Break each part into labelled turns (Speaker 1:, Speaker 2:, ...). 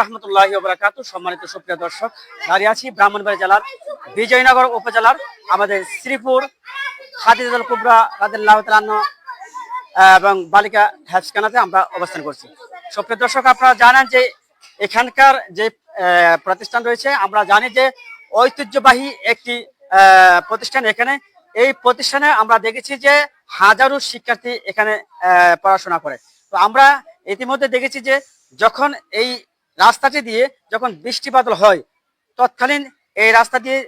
Speaker 1: রহমতুল্লাহ বরাকাতু সম্মানিত সুপ্রিয় দর্শক দাঁড়িয়ে আছি ব্রাহ্মণবাড়ি জেলার বিজয়নগর উপজেলার আমাদের শ্রীপুর খাদিজুল কুবরা রাদিল্লাহ এবং বালিকা হ্যাপসখানাতে আমরা অবস্থান করছি। সুপ্রিয় দর্শক, আপনারা জানেন যে এখানকার যে প্রতিষ্ঠান রয়েছে, আমরা জানি যে ঐতিহ্যবাহী একটি প্রতিষ্ঠান এখানে। এই প্রতিষ্ঠানে আমরা দেখেছি যে হাজারো শিক্ষার্থী এখানে পড়াশোনা করে। তো আমরা ইতিমধ্যে দেখেছি যে যখন এই রাস্তাটি দিয়ে যখন বৃষ্টি বাদল হয়, তৎকালীন এই রাস্তা দিয়ে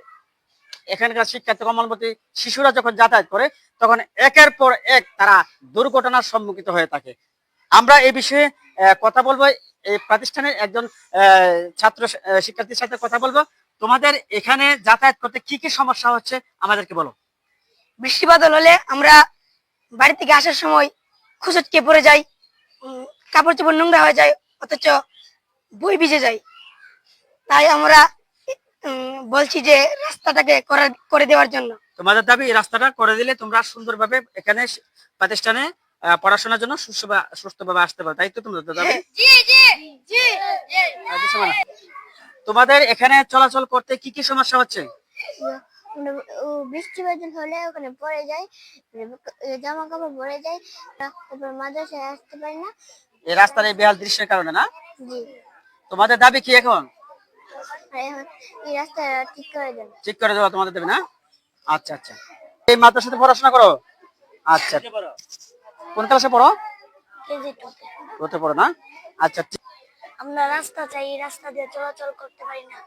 Speaker 1: এখানকার শিক্ষার্থী কমলমতী শিশুরা যখন যাতায়াত করে, তখন একের পর এক তারা দুর্ঘটনার সম্মুখীন হয়ে থাকে। আমরা এই বিষয়ে কথা বলব। এই প্রতিষ্ঠানের একজন ছাত্র শিক্ষার্থীর সাথে কথা বলব। তোমাদের এখানে যাতায়াত করতে কি কি সমস্যা হচ্ছে আমাদেরকে বলো।
Speaker 2: বৃষ্টিপাতল হলে আমরা বাড়ি থেকে আসার সময় খুচটকে পড়ে যাই কাপড় চোপড় নোংরা হয়ে যায়, অথচ বই ভিজে যায়। তাই আমরা উম, বলছি যে রাস্তাটাকে করা- করে দেওয়ার জন্য।
Speaker 1: তোমাদের দাবি রাস্তাটা করে দিলে তোমরা সুন্দরভাবে এখানে প্রতিষ্ঠানে আহ, পড়াশোনার জন্য সুস্থ- সুস্থভাবে আসতে পারো। তাই তো তোমাদের দাবি? মানা। তোমাদের এখানে চলাচল করতে কি কি সমস্যা হচ্ছে?
Speaker 3: মানে বৃষ্টি বাদল হলে ওখানে পড়ে যায় মানে জামা কাপড় পরে যায় তারপর মাদ্রাসায় আসতে পারি না।
Speaker 1: এই রাস্তার এই বেহাল দৃশ্যের কারণে না?
Speaker 3: জি।
Speaker 1: তোমাদের দাবি কি এখন?
Speaker 3: ঠিক করে দেন।
Speaker 1: ঠিক করে দেওয়া তোমাদের দেবে না? আচ্ছা আচ্ছা। এই মাদ্রাসাতে পড়াশোনা করো? আচ্ছা। কোন ক্লাসে পড়ো? হতে পড়ো। না? আচ্ছা
Speaker 3: আমরা রাস্তা চাই এই রাস্তা দিয়ে চলাচল করতে পারি না।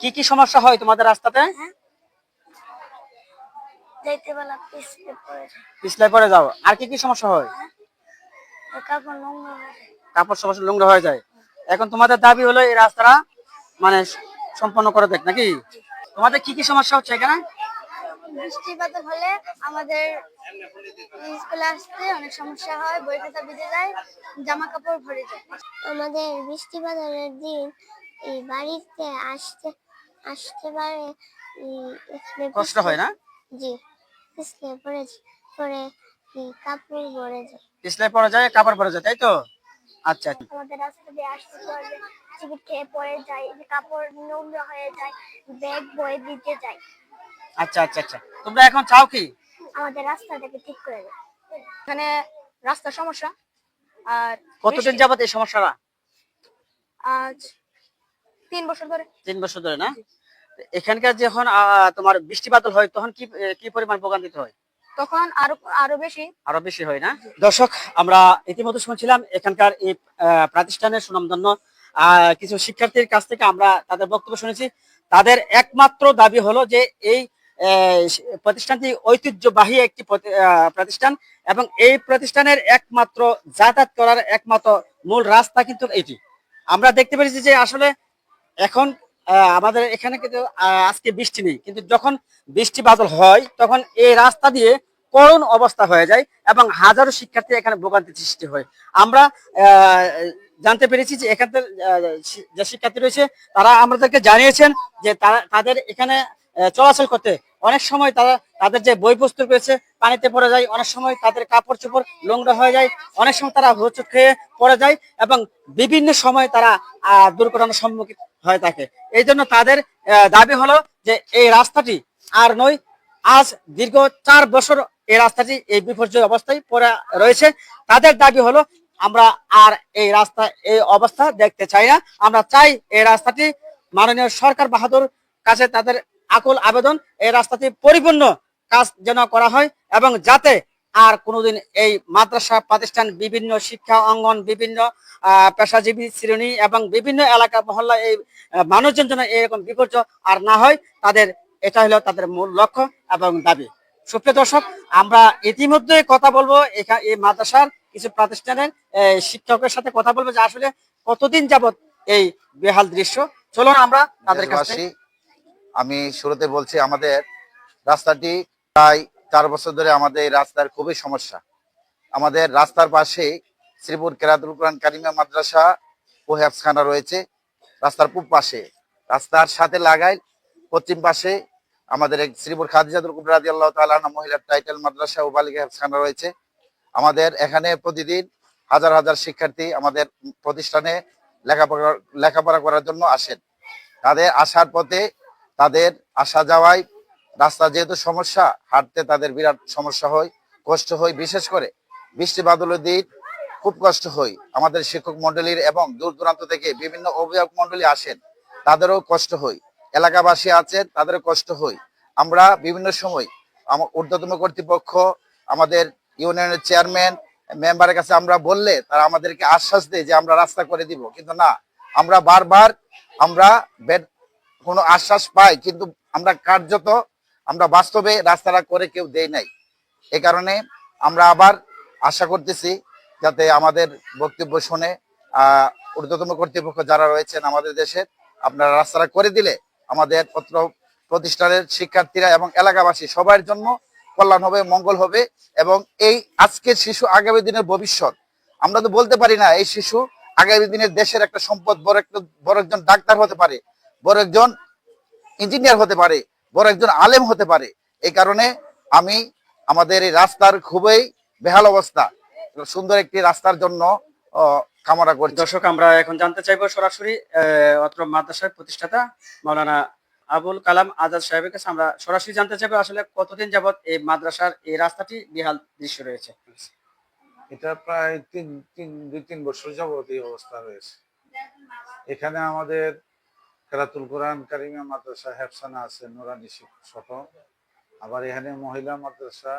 Speaker 1: কি কি সমস্যা হয় তোমাদের রাস্তাতে?
Speaker 3: যাইতে বেলা পিছলে পড়ে
Speaker 1: পড়ে যাও। আর কি কি সমস্যা হয়?
Speaker 3: আর কাপড় নোংরা হয়ে যায়।
Speaker 1: কাপড় সমস্যা নোংরা হয়ে যায়। এখন তোমাদের দাবি হলো এই রাস্তাটা মানে সম্পন্ন করে দেখ নাকি? তোমাদের কি কি সমস্যা হচ্ছে এখানে?
Speaker 3: বৃষ্টি বাদল হলে আমাদের স্কুলে আসতে অনেক সমস্যা হয় বই খাতা ভিজে যায় জামা কাপড় ভরে যায়। আমাদের বৃষ্টি বাদলের দিন এই বাড়িতে আসতে আসতে পারে
Speaker 1: কষ্ট হয় না?
Speaker 3: জি পিছলে পরে পরে কাপড় ভরে যায়।
Speaker 1: পিছলাই পড়ে যায় কাপড় পরে যায় তাই তো? আচ্ছা আচ্ছা।
Speaker 3: আমাদের রাস্তা দিয়ে আসতে পারবে টিকিট খেয়ে পড়ে যায় কাপড় নোংরা হয়ে যায় ব্যাগ বয়ে ভিজে যায়।
Speaker 1: আচ্ছা আচ্ছা আচ্ছা। তোমরা এখন চাও কি?
Speaker 3: আমাদের রাস্তাটাকে ঠিক করে
Speaker 2: এখানে রাস্তার সমস্যা আর
Speaker 1: কতদিন যাবত এই সমস্যাটা?
Speaker 2: আজ তিন বছর ধরে।
Speaker 1: তিন বছর ধরে না? এখানকার যখন আহ, তোমার বৃষ্টি বাদল হয় তখন কি কি পরিমাণ ভোগান্তিতে হয়?
Speaker 2: তখন আরও আরও বেশি।
Speaker 1: আরও বেশি হয় না? দর্শক আমরা ইতিমধ্যে শুনছিলাম এখানকার এই প্রতিষ্ঠানের সুনামধন্য কিছু শিক্ষার্থীর কাছ থেকে আমরা তাদের বক্তব্য শুনেছি। তাদের একমাত্র দাবি হলো যে এই প্রতিষ্ঠানটি ঐতিহ্যবাহী একটি প্রতিষ্ঠান এবং এই প্রতিষ্ঠানের একমাত্র যাতায়াত করার একমাত্র মূল রাস্তা কিন্তু এটি। আমরা দেখতে পেরেছি যে আসলে এখন আহ, আমাদের এখানে কিন্তু আজকে বৃষ্টি নেই। কিন্তু যখন বৃষ্টি বাদল হয় তখন এই রাস্তা দিয়ে করুণ অবস্থা হয়ে যায় এবং হাজারো শিক্ষার্থী এখানে ভোগান্তি সৃষ্টি হয়। আমরা জানতে পেরেছি যে এখানকার যে শিক্ষার্থী রয়েছে, তারা আমাদেরকে জানিয়েছেন যে তারা, তাদের এখানে চলাচল করতে অনেক সময় তারা, তাদের যে বই পুস্তক রয়েছে, পানিতে পড়ে যায়, অনেক সময় তাদের কাপড় চোপড় নোংরা হয়ে যায়, অনেক সময় তারা হোঁচট খেয়ে পড়ে যায় এবং বিভিন্ন সময় তারা দুর্ঘটনার সম্মুখীন হয়ে থাকে। এই জন্য তাদের দাবি হলো যে এই রাস্তাটি আর নয় আজ দীর্ঘ চার বছর এই রাস্তাটি এই বিপর্যয় অবস্থায় পড়ে রয়েছে। তাদের দাবি হলো, আমরা আর এই রাস্তা, এই অবস্থা দেখতে চাই না। আমরা চাই এই রাস্তাটি মাননীয় সরকার বাহাদুর কাছে তাদের আকুল আবেদন, এই রাস্তাটি পরিপূর্ণ কাজ যেন করা হয় এবং যাতে আর কোনোদিন এই মাদ্রাসা প্রতিষ্ঠান, বিভিন্ন শিক্ষা অঙ্গন, বিভিন্ন পেশাজীবী শ্রেণি এবং বিভিন্ন এলাকা মহল্লা এই মানুষজন যেন এরকম বিপর্যয় আর না হয়, তাদের এটা হলো তাদের মূল লক্ষ্য এবং দাবি। সুপ্রিয় দর্শক, আমরা ইতিমধ্যে কথা বলব এই মাদ্রাসার কিছু প্রতিষ্ঠানের শিক্ষকের সাথে কথা বলব যে আসলে কতদিন যাবত এই বেহাল দৃশ্য। চলুন আমরা তাদের কাছে
Speaker 4: আমি শুরুতে বলছি, আমাদের রাস্তাটি প্রায় চার বছর ধরে আমাদের এই রাস্তার খুবই সমস্যা। আমাদের রাস্তার পাশে শ্রীপুর কেরাতুল কোরআন কারিমা মাদ্রাসা ও হেফসখানা রয়েছে। রাস্তার পূব পাশে। রাস্তার সাথে লাগাই পশ্চিম পাশে আমাদের শ্রীপুর খাদিজাতুল কুবরা রাদিয়াল্লাহু তাআলা আনহা মহিলার টাইটেল মাদ্রাসা ও বালিকা হেফসখানা রয়েছে। আমাদের এখানে প্রতিদিন হাজার হাজার শিক্ষার্থী আমাদের প্রতিষ্ঠানে লেখাপড়া লেখাপড়া করার জন্য আসেন। তাদের আসার পথে তাদের আসা যাওয়ায় রাস্তা যেহেতু সমস্যা, হাঁটতে তাদের বিরাট সমস্যা হয়, কষ্ট হয়। বিশেষ করে বৃষ্টি বাদলের দিন খুব কষ্ট হয়। আমাদের শিক্ষক মন্ডলীর এবং দূর দূরান্ত থেকে বিভিন্ন অভিভাবক মন্ডলী আসেন, তাদেরও কষ্ট হয়। এলাকাবাসী আছে তাদেরও কষ্ট হয় আমরা বিভিন্ন সময় আমার ঊর্ধ্বতম কর্তৃপক্ষ, আমাদের ইউনিয়নের চেয়ারম্যান, মেম্বারের কাছে আমরা বললে তারা আমাদেরকে আশ্বাস দেয় যে আমরা রাস্তা করে দিব। কিন্তু না, আমরা বারবার আমরা কোনো আশ্বাস পাই, কিন্তু আমরা কার্যত, আমরা বাস্তবে রাস্তাটা করে কেউ দেই নাই। এ কারণে আমরা আবার আশা করতেছি যাতে আমাদের বক্তব্য শুনে ঊর্ধ্বতম কর্তৃপক্ষ যারা রয়েছেন আমাদের দেশের আপনারা রাস্তাটা করে দিলে আমাদের পত্র প্রতিষ্ঠানের শিক্ষার্থীরা এবং এলাকাবাসী সবার জন্য কল্যাণ হবে, মঙ্গল হবে এবং এই আজকের শিশু আগামী দিনের ভবিষ্যৎ। আমরা তো বলতে পারি না, এই শিশু আগামী দিনের দেশের একটা সম্পদ, বড় একটা, বড় একজন ডাক্তার হতে পারে, বড় একজন ইঞ্জিনিয়ার হতে পারে, বড় একজন আলেম হতে পারে। এই কারণে আমি আমাদের এই রাস্তার খুবই বেহাল অবস্থা, সুন্দর একটি রাস্তার জন্য কামনা করছি।
Speaker 1: দর্শক আমরা এখন জানতে চাইব সরাসরি অত্র মাদ্রাসার প্রতিষ্ঠাতা মাওলানা আবুল কালাম আজাদ সাহেবের কাছে। আমরা সরাসরি জানতে চাইব আসলে কতদিন যাবত এই মাদ্রাসার এই রাস্তাটি বিহাল দৃশ্য রয়েছে?
Speaker 5: এটা প্রায় তিন তিন দুই তিন বছর যাবত এই অবস্থা রয়েছে। এখানে আমাদের কেরাতুল কোরআন কারিমা মাদ্রাসা হেফসানা আছে নুরানি সহ। আবার এখানে মহিলা মাদ্রাসা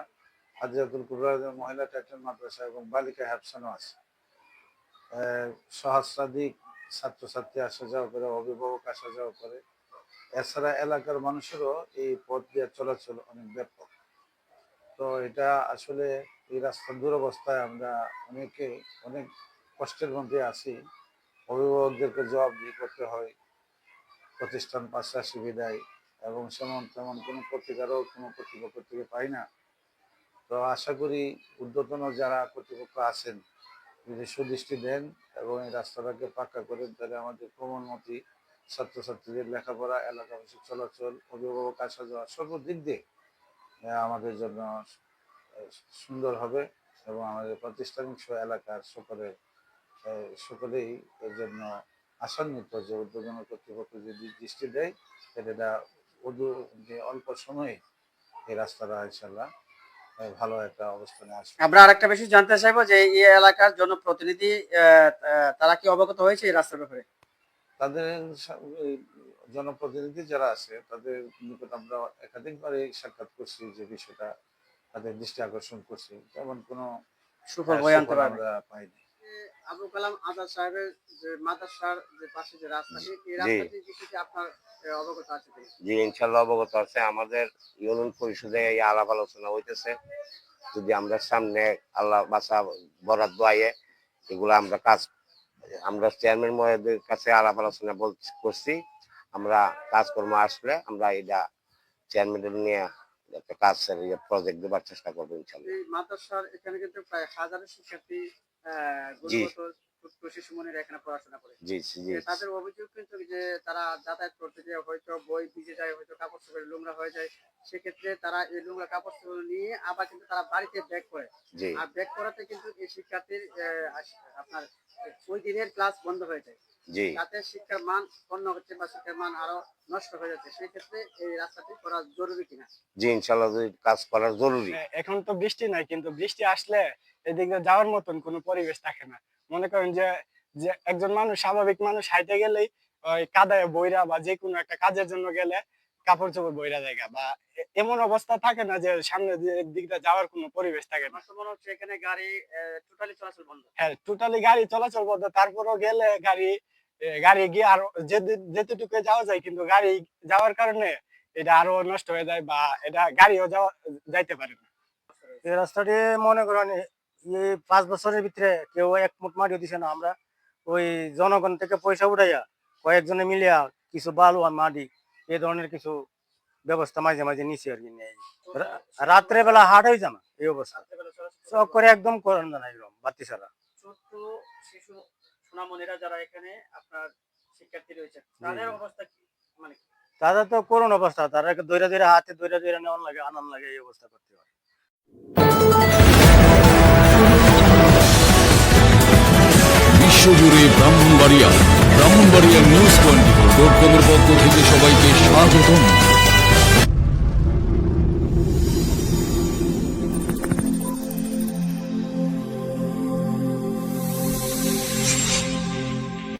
Speaker 5: হাজিরাতুল কুবরা মহিলা টাইটেল মাদ্রাসা এবং বালিকা হেফসানো আছে। সহস্রাধিক ছাত্রছাত্রী আসা যাওয়া করে, অভিভাবক আসা যাওয়া করে। এছাড়া এলাকার মানুষেরও এই পথ দিয়ে চলাচল অনেক ব্যাপক। তো এটা আসলে এই রাস্তার দুরবস্থায় আমরা অনেকে অনেক কষ্টের মধ্যে আছি। অভিভাবকদেরকে জবাবদিহি করতে হয়, প্রতিষ্ঠান পাশাপাশি বিদায় এবং সেমন তেমন কোনো পত্রিকারও কোনো কর্তৃপক্ষ থেকে পাই না। তো আশা করি ঊর্ধ্বতন যারা কর্তৃপক্ষ আছেন যদি সুদৃষ্টি দেন এবং এই রাস্তাটাকে পাক্কা করেন, তাহলে আমাদের কোমলমতি ছাত্রছাত্রীদের লেখাপড়া এলাকাবাসী চলাচল, অভিভাবক আসা যাওয়া সর্বদিক দিয়ে আমাদের জন্য সুন্দর হবে এবং আমাদের প্রাতিষ্ঠানিক এলাকার সকলে সকলেই এর জন্য আশান্বিত যে উদ্যোগন কর্তৃপক্ষ যদি দৃষ্টি দেয়, তাহলে অল্প সময়ে এই রাস্তাটা ইনশাল্লাহ ভালো একটা অবস্থানে আসবে।
Speaker 1: আমরা আরেকটা বিষয় জানতে চাইব যে এই এলাকার জনপ্রতিনিধি তারা কি অবগত হয়েছে এই রাস্তার ব্যাপারে?
Speaker 5: তাদের জনপ্রতিনিধি যারা আছে তাদের নিকট আমরা একাধিকবার সাক্ষাৎ করছি যে বিষয়টা তাদের দৃষ্টি আকর্ষণ করছি। তেমন কোনো
Speaker 1: সুফল বয়ে আনতে
Speaker 5: আমরা পাইনি।
Speaker 1: আবুল কালাম আজাদ সাহেবের যে মাদ্রাসার যে পাশে যে রাস্তাটি এই বিষয়টি আপনার অবগত আছে
Speaker 6: জি ইনশাল্লাহ অবগত আছে। আমাদের ইউনিয়ন পরিষদে এই আলাপ আলোচনা হইতেছে। যদি আমরা সামনে আল্লাহ বাসা বরাদ্দ আয়ে এগুলো আমরা কাজ আমরা চেয়ারম্যান মহোদয়ের কাছে আলাপ আলোচনা করছি। আমরা কাজকর্ম আসলে আমরা এটা চেয়ারম্যানের নিয়ে একটা কাজ প্রজেক্ট দেবার চেষ্টা করব ইনশাল্লাহ।
Speaker 1: মাদ্রাসার এখানে কিন্তু প্রায় হাজারো শিক্ষার্থী
Speaker 6: জি।
Speaker 1: তাদের অভিযোগ কিন্তু যে তারা যাতায়াত করতে যে হয়তো বই ভিজে যায় হয়তো কাপড় চোপড় নোংরা হয়ে যায় সেক্ষেত্রে তারা এই নোংরা কাপড় চোপড় নিয়ে আবার কিন্তু তারা বাড়িতে ব্যাক করে। আর ব্যাক করাতে কিন্তু এই শিক্ষার্থীর আপনার ওই দিনের ক্লাস বন্ধ হয়ে যায়।
Speaker 6: জি।
Speaker 1: তাতে শিক্ষার মান অন্য হচ্ছে বা শিক্ষার মান আরও নষ্ট হয়ে যাচ্ছে সেই ক্ষেত্রে এই রাস্তাটি করা জরুরি কিনা?
Speaker 6: জি ইনশাল্লাহ কাজ করা জরুরি।
Speaker 7: হ্যাঁ, এখন তো বৃষ্টি নাই কিন্তু বৃষ্টি আসলে এদিকে যাওয়ার মতন কোনো পরিবেশ থাকে না। মনে করেন যে যে একজন মানুষ স্বাভাবিক মানুষ হাইটে গেলেই ওই কাদায় বইরা বা যে কোনো একটা কাজের জন্য গেলে কাপড় চোপড় বইরা জায়গা বা এমন অবস্থা থাকে না যে সামনে দিকটা যাওয়ার কোনো পরিবেশ থাকে না।
Speaker 1: মনে হচ্ছে এখানে গাড়ি টোটালি চলাচল বন্ধ।
Speaker 7: হ্যাঁ টোটালি গাড়ি চলাচল বন্ধ। তারপরেও গেলে গাড়ি গাড়ি গিয়ে আরও যে- যেতেটুকু যাওয়া যায় কিন্তু গাড়ি যাওয়ার কারণে এটা আরও নষ্ট হয়ে যায় বা এটা গাড়িও যাওয়া যাইতে পারে না।
Speaker 8: এই রাস্তাটি মনে করেন এই পাঁচ বছরের ভিতরে কেউ এক মুঠ মাটিও দিছে না। আমরা ওই জনগণ থেকে পয়সা উঠাইয়া কয়েকজনে মিলিয়া কিছু বালু আর মাটি এই ধরনের কিছু ব্যবস্থা মাঝে মাঝে নিছি আর কি নেই রাত্রে বেলা হাট হয়ে জানা এই অবস্থা। সব করে একদম করেন না এরকম বাতি ছাড়া।
Speaker 1: ছোট্ট শিশু সোনামণিরা যারা এখানে আপনার শিক্ষার্থী রয়েছে তাদের অবস্থা কি? মানে?
Speaker 8: তাদের তো করুন অবস্থা তারা দৈরা দৈরা হাতে দৈরা দৈরা নেওয়ার লাগে আনান লাগে এই অবস্থা করতে হয়।
Speaker 9: বিশ্বজুড়ে ব্রাহ্মণবাড়িয়া ব্রাহ্মণবাড়িয়া নিউজ টোয়েন্টি দক্ষিণের পক্ষ থেকে সবাইকে স্বাগতম।